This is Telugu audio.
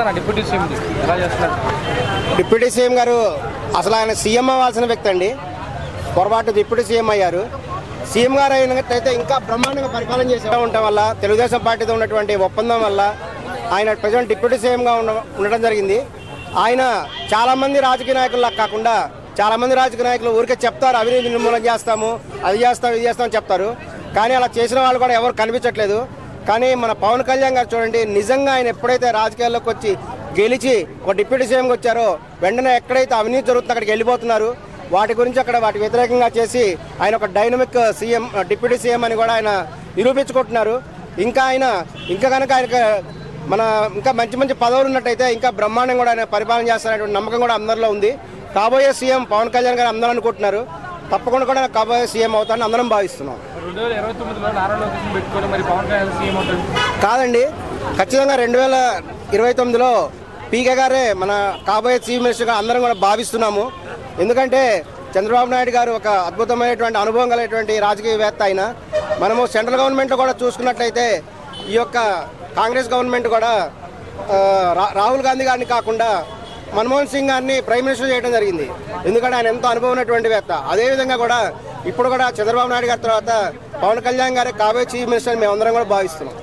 ఉందన్న డిప్యూటీ సీఎం ఎలా చేస్తున్నారు? డిప్యూటీ సీఎం గారు అసలు ఆయన సీఎం అవ్వాల్సిన వ్యక్తి అండి. పొరపాటు డిప్యూటీ సీఎం అయ్యారు. సీఎం గారు అయినట్టయితే ఇంకా బ్రహ్మాండంగా పరిపాలన చేసే ఉండటం వల్ల తెలుగుదేశం పార్టీతో ఉన్నటువంటి ఒప్పందం వల్ల ఆయన ప్రజెంట్ డిప్యూటీ సీఎంగా ఉండ ఉండడం జరిగింది. ఆయన చాలామంది రాజకీయ నాయకుల్లా కాకుండా చాలామంది రాజకీయ నాయకులు ఊరికే చెప్తారు అవినీతి నిర్మూలన చేస్తాము అది చేస్తాం ఇది చేస్తాం చెప్తారు. కానీ అలా చేసిన వాళ్ళు కూడా ఎవరు కనిపించట్లేదు. కానీ మన పవన్ కళ్యాణ్ గారు చూడండి నిజంగా ఆయన ఎప్పుడైతే రాజకీయాల్లోకి వచ్చి గెలిచి ఒక డిప్యూటీ సీఎంకి వచ్చారో వెంటనే ఎక్కడైతే అవినీతి జరుగుతుందో అక్కడికి వెళ్ళిపోతున్నారు. వాటి గురించి అక్కడ వాటి వ్యతిరేకంగా చేసి ఆయన ఒక డైనమిక్ సీఎం డిప్యూటీ సీఎం అని కూడా ఆయన నిరూపించుకుంటున్నారు. ఇంకా ఆయన ఇంకా కనుక ఆయన మన ఇంకా మంచి మంచి పదవులు ఉన్నట్టయితే ఇంకా బ్రహ్మాండం కూడా ఆయన పరిపాలన చేస్తారనేటువంటి నమ్మకం కూడా అందరిలో ఉంది. కాబోయే సీఎం పవన్ కళ్యాణ్ గారు అందరూ అనుకుంటున్నారు. తప్పకుండా కూడా కాబోయే సీఎం అవుతారని అందరం భావిస్తున్నాం. కాదండి ఖచ్చితంగా రెండు వేల ఇరవై తొమ్మిదిలో పీకే గారే మన కాబోయే చీఫ్ మినిస్టర్గా అందరం కూడా భావిస్తున్నాము. ఎందుకంటే చంద్రబాబు నాయుడు గారు ఒక అద్భుతమైనటువంటి అనుభవం కలిగినటువంటి రాజకీయవేత్త ఆయన మనము సెంట్రల్ గవర్నమెంట్ కూడా చూసుకున్నట్లయితే ఈ యొక్క కాంగ్రెస్ గవర్నమెంట్ కూడా రాహుల్ గాంధీ గారిని కాకుండా మన్మోహన్ సింగ్ గారిని ప్రైమ్ మినిస్టర్ చేయడం జరిగింది. ఎందుకంటే ఆయన ఎంతో అనుభవం ఉన్నటువంటి వ్యక్త అదేవిధంగా కూడా ఇప్పుడు కూడా చంద్రబాబు నాయుడు గారి తర్వాత పవన్ కళ్యాణ్ గారి కాబోయే చీఫ్ మినిస్టర్ మేము అందరం కూడా భావిస్తున్నాం.